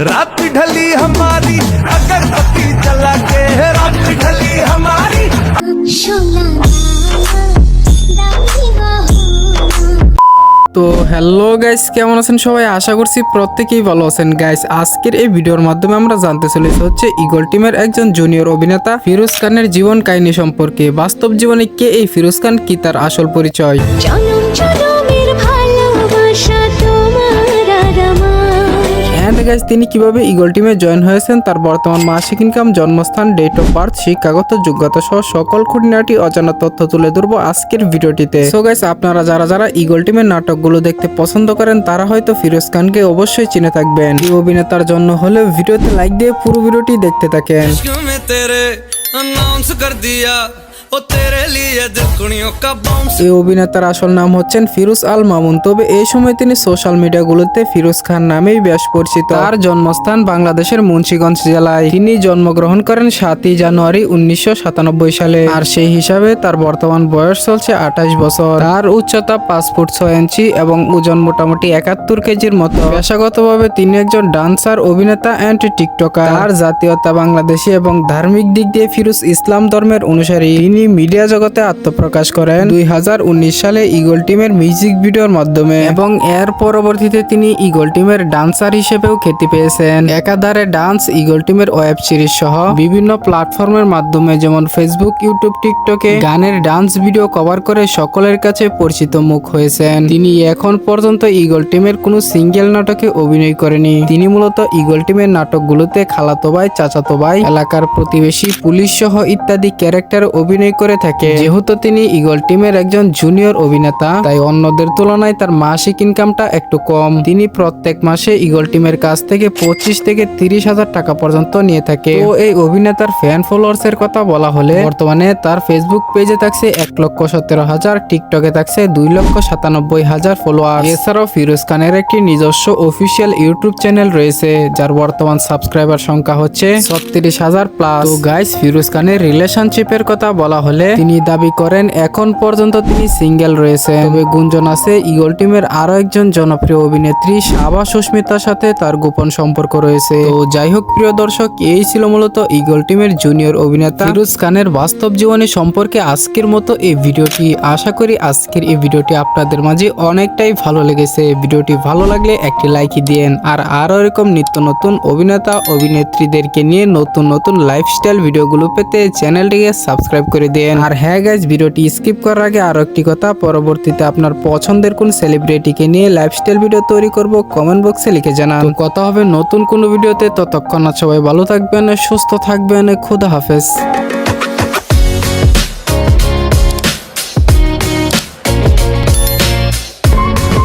रात ढली हमारी अगर पति चला के रात ढली हमारी শোনা দামি বাহু তো হ্যালো গাইস কেমন আছেন সবাই আশা করছি প্রত্যেকেই ভালো আছেন গাইস আজকের এই ভিডিওর মাধ্যমে আমরা জানতে চলেছি হচ্ছে ইগল টিমের একজন জুনিয়র অভিনেতা ফিরোজ খানের জীবন কাহিনী সম্পর্কে বাস্তব জীবনে কে এই ফিরোজ খান কি তার আসল পরিচয় অ্যান্ড গাইস তিনি কীভাবে ইগল টিমে জয়েন হয়েছেন, তার বর্তমান মাসিক ইনকাম জন্মস্থান ডেট অফ বার্থ শিক্ষাগত যোগ্যতা সহ সকল খুঁটিনাটি অজানা তথ্য তুলে ধরবো আজকের ভিডিওটিতে। সো গাইস আপনারা যারা যারা ইগল টিমের নাটকগুলো দেখতে পছন্দ করেন, তারা হয়তো ফিরোজ খানকে অবশ্যই চিনে থাকবেন। এই অভিনেতার জন্য হলে ভিডিওতে লাইক দিয়ে পুরো ভিডিওটি দেখতে থাকেন। এই অভিনেতার আসল নাম হচ্ছেন ফিরোজ আল মামুন। তবে এই সময় তিনি সোশ্যাল মিডিয়াগুলোতে ফিরোজ খান নামেই বেশ পরিচিত। তার জন্মস্থান বাংলাদেশের মুন্সীগঞ্জ জেলায়। তিনি জন্মগ্রহণ করেন সাতই জানুয়ারি উনিশশো সাতানব্বই সালে। আর সেই হিসাবে তার বর্তমান বয়স চলছে আঠাশ বছর। তার উচ্চতা পাঁচ ফুট ছয় ইঞ্চি এবং ওজন মোটামুটি একাত্তর কেজির মতো। পেশাগতভাবে তিনি একজন ডান্সার, অভিনেতা অ্যান্ড টিকটকার। তার জাতীয়তা বাংলাদেশি এবং ধার্মিক দিক দিয়ে ফিরুজ ইসলাম ধর্মের অনুসারী। তিনি মিডিয়া জগতে আত্মপ্রকাশ করেন দুই হাজার উনিশ সালে ইগল টিমের মিউজিক ভিডিওর মাধ্যমে এবং এর পরবর্তীতে তিনি ইগল টিমের ডান্সার হিসেবেও খ্যাতি পেয়েছেন। একাধারে ডান্স ইগল টিমের ওয়েব সিরিজ সহ বিভিন্ন প্ল্যাটফর্মের মাধ্যমে যেমন ফেসবুক ইউটিউব টিকটকে গানের ডান্স ভিডিও কভার করে সকলের কাছে পরিচিত মুখ হয়েছেন। তিনি এখন পর্যন্ত ইগল টিমের কোনো সিঙ্গেল নাটকে অভিনয় করেনি। তিনি মূলত ইগল টিমের নাটকগুলোতে খালাতো ভাই, চাচাতো ভাই, এলাকার প্রতিবেশী, পুলিশ সহ ইত্যাদি ক্যারেক্টার অভিনয় করে থাকে। যেহেতু তিনি ইগল টিমের একজন জুনিয়র অভিনেতা, তাই অন্যদের তুলনায় তার মাসিক ইনকামটা একটু কম। তিনি প্রত্যেক মাসে ইগল টিমের কাছ থেকে পঁচিশ থেকে তিরিশ হাজার টাকা পর্যন্ত নিয়ে থাকে। তো এই অভিনেতার ফ্যান ফলোয়ার্স এর কথা বলা হলে, বর্তমানে তার ফেসবুক পেজে থাকছে এক লক্ষ সতেরো হাজার টিকটকে থাকছে দুই লক্ষ সাতানব্বই হাজার ফলোয়ার এছাড়াও ফিরোজ খানের একটি নিজস্ব অফিসিয়াল ইউটিউব চ্যানেল রয়েছে, যার বর্তমান সাবস্ক্রাইবার সংখ্যা হচ্ছে ছত্রিশ হাজার প্লাস গাইস ফিরোজ খানের রিলেশনশিপের কথা বলা হলে তিনি দাবি করেন, এখন পর্যন্ত তিনি সিঙ্গেল রয়েছে তবে গুঞ্জন আছে, ইগল টিমের আরও একজন জনপ্রিয় অভিনেত্রী সাবা সুস্মিতার সাথে তার গোপন সম্পর্ক রয়েছে। তো যাই হোক, প্রিয় দর্শক, এই ছিল মূলত ইগল টিমের জুনিয়র অভিনেতা ফিরোজ খানের বাস্তব জীবনী সম্পর্কে আজকের মতো এই ভিডিওটি। আশা করি আজকের এই ভিডিওটি আপনাদের মাঝে অনেকটাই ভালো লেগেছে। ভিডিওটি ভালো লাগলে একটি লাইকই দিয়েন, আর আরও এরকম নিত্য নতুন অভিনেতা, অভিনেত্রীদেরকে নিয়ে নতুন নতুন লাইফস্টাইল ভিডিওগুলো পেতে চ্যানেলটিকে সাবস্ক্রাইব করে দেন। আর হ্যাঁ গাইজ ভিডিওটি স্কিপ করার আগে আরও একটি কথা, পরবর্তীতে আপনার পছন্দের কোন সেলিব্রিটিকে নিয়ে লাইফস্টাইল ভিডিও তৈরি করব কমেন্ট বক্সে লিখে জানান। কথা হবে নতুন কোনো ভিডিওতে ততক্ষণ সবাই ভালো থাকবেন, সুস্থ থাকবেন, খুদা হাফেজ।